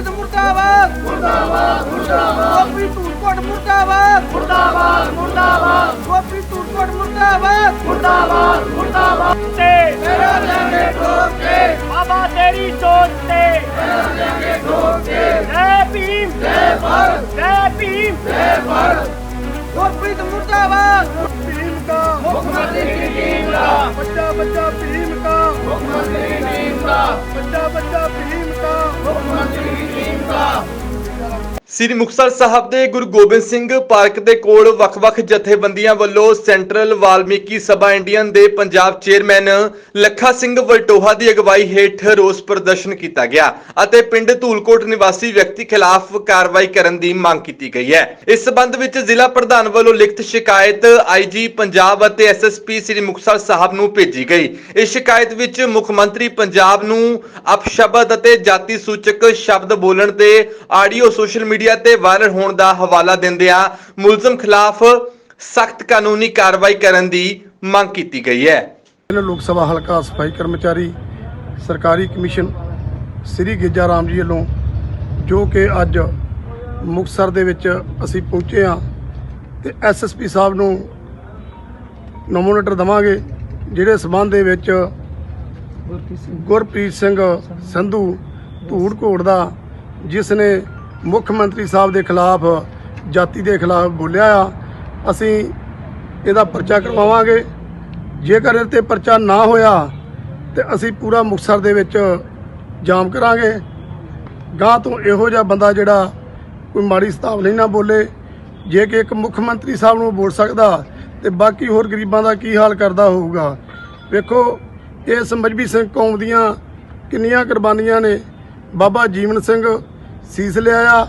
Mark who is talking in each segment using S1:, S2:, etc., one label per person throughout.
S1: ਗੁਰਪ੍ਰੀਤ ਮੁਰਦਾਬਾਦ ਮੁਰਦਾਬਾਦ ਮੁਰਦਾਬਾਦ ਗੁਰਪ੍ਰੀਤ ਧੂੜਕੋਟ ਮੁਰਦਾਬਾਦ ਮੁਰਦਾਬਾਦ ਮੁਰਦਾਬਾਦ ਗੁਰਪ੍ਰੀਤ ਧੂੜਕੋਟ ਮੁਰਦਾਬਾਦ ਮੁਰਦਾਬਾਦ ਮੁਰਦਾਬਾਦ
S2: ਤੇ
S1: ਤੇਰਾ ਲੈਂਗੇ ਠੋਕ ਕੇ
S2: ਬਾਬਾ ਤੇਰੀ ਸੋਚ ਤੇ
S1: ਤੇਰਾ ਲੈਂਗੇ ਠੋਕ ਕੇ
S2: ਜੈ ਭੀਮ
S1: ਜੈ ਭਾਰਤ
S2: ਜੈ ਭੀਮ
S1: ਜੈ ਭਾਰਤ ਗੁਰਪ੍ਰੀਤ ਮੁਰਦਾਬਾਦ
S2: ਭੀਮ ਦਾ
S1: ਮੁੱਖ ਮੰਤਰੀ ਦੀ ਟੀਮ ਦਾ
S2: ਬੱਚਾ ਬੱਚਾ ਭੀਮ ਦਾ
S1: ਮੁੱਖ ਮੰਤਰੀ ਦੀ ਟੀਮ ਦਾ
S2: ਬੱਚਾ ਬੱਚਾ
S3: ਸ੍ਰੀ ਮੁਕਤਸਰ ਸਾਹਿਬ ਦੇ ਗੁਰੂ ਗੋਬਿੰਦ ਸਿੰਘ ਪਾਰਕ ਦੇ ਕੋਲ ਵੱਖ-ਵੱਖ ਜਥੇਬੰਦੀਆਂ ਵੱਲੋਂ ਸੈਂਟਰਲ ਵਾਲਮੀਕੀ ਸਭਾ ਇੰਡੀਅਨ ਦੇ ਪੰਜਾਬ ਚੇਅਰਮੈਨ ਲੱਖਾ ਸਿੰਘ ਵਲਟੋਹਾ ਦੀ ਅਗਵਾਈ ਹੇਠ ਰੋਸ ਪ੍ਰਦਰਸ਼ਨ ਕੀਤਾ ਗਿਆ ਅਤੇ ਪਿੰਡ ਧੂਲਕੋਟ ਨਿਵਾਸੀ ਵਿਅਕਤੀ ਖਿਲਾਫ ਕਾਰਵਾਈ ਕਰਨ ਦੀ ਮੰਗ ਕੀਤੀ ਗਈ ਹੈ। ਇਸ ਸਬੰਧ ਵਿੱਚ ਜ਼ਿਲ੍ਹਾ ਪ੍ਰਧਾਨ ਵੱਲੋਂ ਲਿਖਤ ਸ਼ਿਕਾਇਤ ਆਈਜੀ ਪੰਜਾਬ ਅਤੇ ਐਸਐਸਪੀ ਸ੍ਰੀ ਮੁਕਤਸਰ ਸਾਹਿਬ ਨੂੰ ਭੇਜੀ ਗਈ। ਇਸ ਸ਼ਿਕਾਇਤ ਵਿੱਚ ਮੁੱਖ ਮੰਤਰੀ ਪੰਜਾਬ ਨੂੰ ਅਪਸ਼ਬਦ ਅਤੇ ਜਾਤੀ ਸੂਚਕ ਸ਼ਬਦ ਬੋਲਣ ਤੇ ਆਡੀਓ ਸੋਸ਼ਲ ਮੀਡੀਆ ਤੇ ਵਾਇਰਲ ਹੋਣ ਦਾ ਹਵਾਲਾ ਦਿੰਦਿਆਂ ਮੁਲਜ਼ਮ ਖਿਲਾਫ ਸਖਤ ਕਾਨੂੰਨੀ ਕਾਰਵਾਈ ਕਰਨ ਦੀ ਮੰਗ ਕੀਤੀ ਗਈ ਹੈ।
S4: ਲੋਕ ਸਭਾ ਹਲਕਾ ਸਫ਼ਾਈ ਕਰਮਚਾਰੀ, ਸਰਕਾਰੀ ਕਮਿਸ਼ਨ ਸ੍ਰੀ ਗਿੱਜਾ ਰਾਮ ਜੀ ਵੱਲੋਂ ਜੋ ਕਿ ਅੱਜ ਮੁਕਤਸਰ ਦੇ ਵਿੱਚ ਅਸੀਂ ਪਹੁੰਚੇ ਹਾਂ ਤੇ ਐਸਐਸਪੀ ਸਾਹਿਬ ਨੂੰ ਨੋਮੀਨੇਟਰ ਦਵਾਂਗੇ, ਜਿਹੜੇ ਸਬੰਧ ਦੇ ਵਿੱਚ ਗੁਰਪ੍ਰੀਤ ਸਿੰਘ ਸੰਧੂ, ਧੂੜ ਘੋੜ ਦਾ, ਜਿਸ ਨੇ ਮੁੱਖ ਮੰਤਰੀ ਸਾਹਿਬ ਦੇ ਖਿਲਾਫ, ਜਾਤੀ ਦੇ ਖਿਲਾਫ ਬੋਲਿਆ ਆ, ਅਸੀਂ ਇਹਦਾ ਪਰਚਾ ਕਰਵਾਵਾਂਗੇ। ਜੇਕਰ ਇਹ ਤੇ ਪਰਚਾ ਨਾ ਹੋਇਆ, ਤੇ ਅਸੀਂ ਪੂਰਾ ਮੁਕਤਸਰ ਦੇ ਵਿੱਚ ਜਾਮ ਕਰਾਂਗੇ। ਗਾਂ ਤੋਂ ਇਹੋ ਜਿਹਾ ਬੰਦਾ ਜਿਹੜਾ ਕੋਈ ਮਾੜੀ ਸਤਾਵ ਨਹੀਂ ਨਾ ਬੋਲੇ, ਜੇ ਕਿ ਇੱਕ ਮੁੱਖ ਮੰਤਰੀ ਸਾਹਿਬ ਨੂੰ ਬੋਲ ਸਕਦਾ, ਤੇ ਬਾਕੀ ਹੋਰ ਗਰੀਬਾਂ ਦਾ ਕੀ ਹਾਲ ਕਰਦਾ ਹੋਊਗਾ। ਵੇਖੋ, ਇਹ ਸਮਝਵੀ ਸਿੰਘ ਕੌਮ ਦੀਆਂ ਕਿੰਨੀਆਂ ਕੁਰਬਾਨੀਆਂ ਨੇ। ਬਾਬਾ ਜੀਵਨ ਸਿੰਘ ਸੀਸ ਲਿਆਇਆ,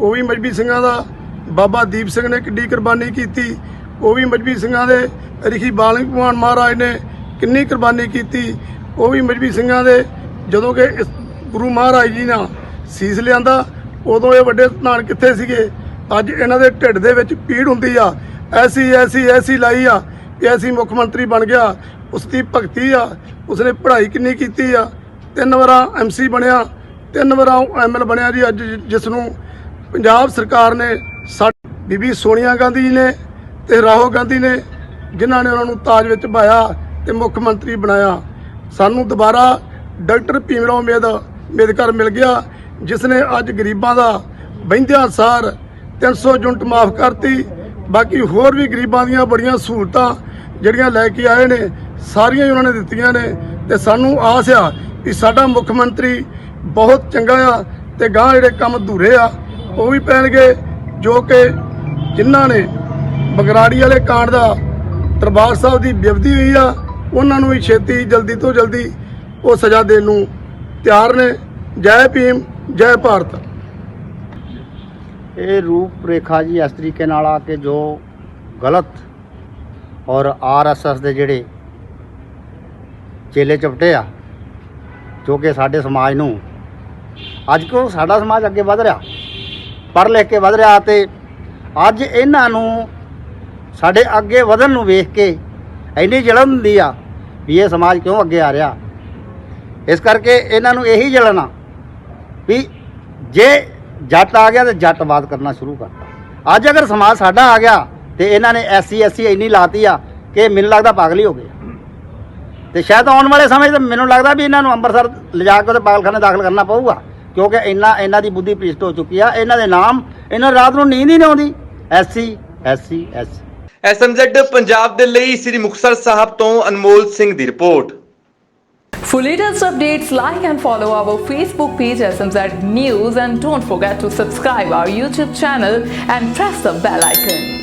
S4: ਉਹ ਵੀ ਮਜਬੀ ਸਿੰਘਾਂ ਦਾ। ਬਾਬਾ ਦੀਪ ਸਿੰਘ ਨੇ ਕਿੱਡੀ ਕੁਰਬਾਨੀ ਕੀਤੀ। ਉਹ ਵੀ ਮਜਬੀ ਸਿੰਘਾਂ ਦੇ। ਰਿਖੀ ਬਾਲਕ ਭਗਵਾਨ ਮਹਾਰਾਜ ਨੇ ਕਿੰਨੀ ਕੁਰਬਾਨੀ ਕੀਤੀ। ਉਹ ਵੀ ਮਜਬੀ ਸਿੰਘਾਂ ਦੇ। ਜਦੋਂ ਕਿ ਇਸ ਗੁਰੂ ਮਹਾਰਾਜ ਜੀ ਨਾਲ ਸੀਸ ਲਿਆਂਦਾ, ਉਦੋਂ ਇਹ ਵੱਡੇ ਸਥਾਨ ਕਿੱਥੇ ਸੀਗੇ? ਅੱਜ ਇਹਨਾਂ ਦੇ ਢਿੱਡ ਦੇ ਵਿੱਚ ਪੀੜ ਹੁੰਦੀ ਆ। ਐਸੀ ਐਸੀ ਐਸੀ ਲਾਈ ਆ ਕਿ ਐਸੀ ਮੁੱਖ ਮੰਤਰੀ ਬਣ ਗਿਆ। ਉਸ ਦੀ ਭਗਤੀ ਆ। ਉਸਨੇ ਪੜ੍ਹਾਈ ਕਿੰਨੀ ਕੀਤੀ ਆ? ਤਿੰਨ ਵਾਰਾਂ ਐਮਸੀ ਬਣਿਆ। ਤਿੰਨ ਵਾਰਾਂ ਐਮਐਲ ਬਣਿਆ ਜੀ ਅੱਜ ਜਿਸ ਨੂੰ ਪੰਜਾਬ ਸਰਕਾਰ ਨੇ ਸਾ, ਬੀਬੀ ਸੋਨੀਆ ਗਾਂਧੀ ਜੀ ਨੇ ਤੇ ਰਾਹੁਲ ਗਾਂਧੀ ਨੇ, ਜਿਨ੍ਹਾਂ ਨੇ ਉਹਨਾਂ ਨੂੰ ਤਾਜ ਵਿੱਚ ਪਾਇਆ ਤੇ ਮੁੱਖ ਮੰਤਰੀ ਬਣਾਇਆ। ਸਾਨੂੰ ਦੁਬਾਰਾ ਡਾਕਟਰ ਭੀਮਰਾਓ ਮੇਦ ਅੰਬੇਦਕਰ ਮਿਲ ਗਿਆ, ਜਿਸ ਨੇ ਅੱਜ ਗਰੀਬਾਂ ਦਾ ਬਹਿੰਦਿਆਂ ਸਾਰ 300 ਯੂਨਿਟ ਮਾਫ ਕਰਤੀ। ਬਾਕੀ ਹੋਰ ਵੀ ਗਰੀਬਾਂ ਦੀਆਂ ਬੜੀਆਂ ਸਹੂਲਤਾਂ ਜਿਹੜੀਆਂ ਲੈ ਕੇ ਆਏ ਨੇ, ਸਾਰੀਆਂ ਹੀ ਉਹਨਾਂ ਨੇ ਦਿੱਤੀਆਂ ਨੇ ਤੇ ਸਾਨੂੰ ਆਸ ਆ ਕਿ ਸਾਡਾ ਮੁੱਖ ਮੰਤਰੀ ਬਹੁਤ ਚੰਗਾ ਆ ਤੇ ਗਾਂ ਜਿਹੜੇ ਕੰਮ ਅਧੂਰੇ ਆ, ਉਹ ਵੀ ਪੈਣਗੇ, ਜੋ ਕਿ ਜਿਨ੍ਹਾਂ ਨੇ ਬਗਰਾੜੀ ਵਾਲੇ ਕਾਂਡ ਦਾ ਦਰਬਾਰ ਸਾਹਿਬ ਦੀ ਬੇਵਦੀ ਹੋਈ ਆ, ਉਹਨਾਂ ਨੂੰ ਵੀ ਛੇਤੀ ਜਲਦੀ ਤੋਂ ਜਲਦੀ ਉਹ ਸਜ਼ਾ ਦੇਣ ਨੂੰ ਤਿਆਰ ਨੇ। ਜੈ ਭੀਮ, ਜੈ ਭਾਰਤ।
S5: ਇਹ ਰੂਪ ਰੇਖਾ ਜੀ ਇਸ ਤਰੀਕੇ ਨਾਲ ਆ ਕਿ ਜੋ ਗਲਤ ਔਰ ਆਰਐਸਐਸ ਦੇ ਜਿਹੜੇ ਚੇਲੇ ਚਪਟੇ ਆ, ਜੋ ਕਿ ਸਾਡੇ ਸਮਾਜ ਨੂੰ ਅੱਜ ਕਿਉਂ ਸਾਡਾ ਸਮਾਜ ਅੱਗੇ ਵਧ ਰਿਹਾ? ਪੜ੍ਹ ਲਿਖ ਕੇ ਵਧ ਰਿਹਾ ਤੇ ਅੱਜ ਇਹਨਾਂ ਨੂੰ ਸਾਡੇ ਅੱਗੇ ਵਧਣ ਨੂੰ ਵੇਖ ਕੇ ਇੰਨੀ ਜਲਨ ਹੁੰਦੀ ਆ ਵੀ ਇਹ ਸਮਾਜ ਕਿਉਂ ਅੱਗੇ ਆ ਰਿਹਾ? ਇਸ ਕਰਕੇ ਇਹਨਾਂ ਨੂੰ ਇਹੀ ਜਲਣਾ ਵੀ ਜੇ ਜੱਟ ਆ ਗਿਆ ਤੇ ਜੱਟਵਾਦ ਕਰਨਾ ਸ਼ੁਰੂ ਕਰਤਾ। ਅੱਜ ਅਗਰ ਸਮਾਜ ਸਾਡਾ ਆ ਗਿਆ ਤੇ ਇਹਨਾਂ ਨੇ ਐਸੀ ਐਸੀ ਇੰਨੀ ਲਾਤੀ ਆ ਕਿ ਮੈਨੂੰ ਲੱਗਦਾ ਪਾਗਲ ਹੀ ਹੋ ਗਏ ਤੇ ਸ਼ਾਇਦ ਆਉਣ ਵਾਲੇ ਸਮੇਂ 'ਚ ਮੈਨੂੰ ਲੱਗਦਾ ਵੀ ਇਹਨਾਂ ਨੂੰ ਅੰਮ੍ਰਿਤਸਰ ਲਿਜਾ ਕੇ ਉਹਦੇ ਪਾਗਲਖਾਨੇ ਦਾਖਲ ਕਰਨਾ ਪਊਗਾ ਕਿਉਂਕਿ ਇੰਨਾ ਇਹਨਾਂ ਦੀ ਬੁੱਧੀ ਭ੍ਰਿਸ਼ਟ ਹੋ ਚੁੱਕੀ ਆ। ਇਹਨਾਂ ਦੇ ਨਾਮ ਇਹਨਾਂ ਨੂੰ ਰਾਤ ਨੂੰ ਨੀਂਦ ਹੀ ਨਹੀਂ ਆਉਂਦੀ। SC SC SC.
S3: SMZ Punjab ਦੇ ਲਈ ਸ੍ਰੀ ਮੁਕਤਸਰ ਸਾਹਿਬ ਤੋਂ ਅਨਮੋਲ ਸਿੰਘ ਦੀ report.
S6: For latest updates, like and follow our Facebook page SMZ News and don't forget to subscribe our YouTube channel and press the bell icon.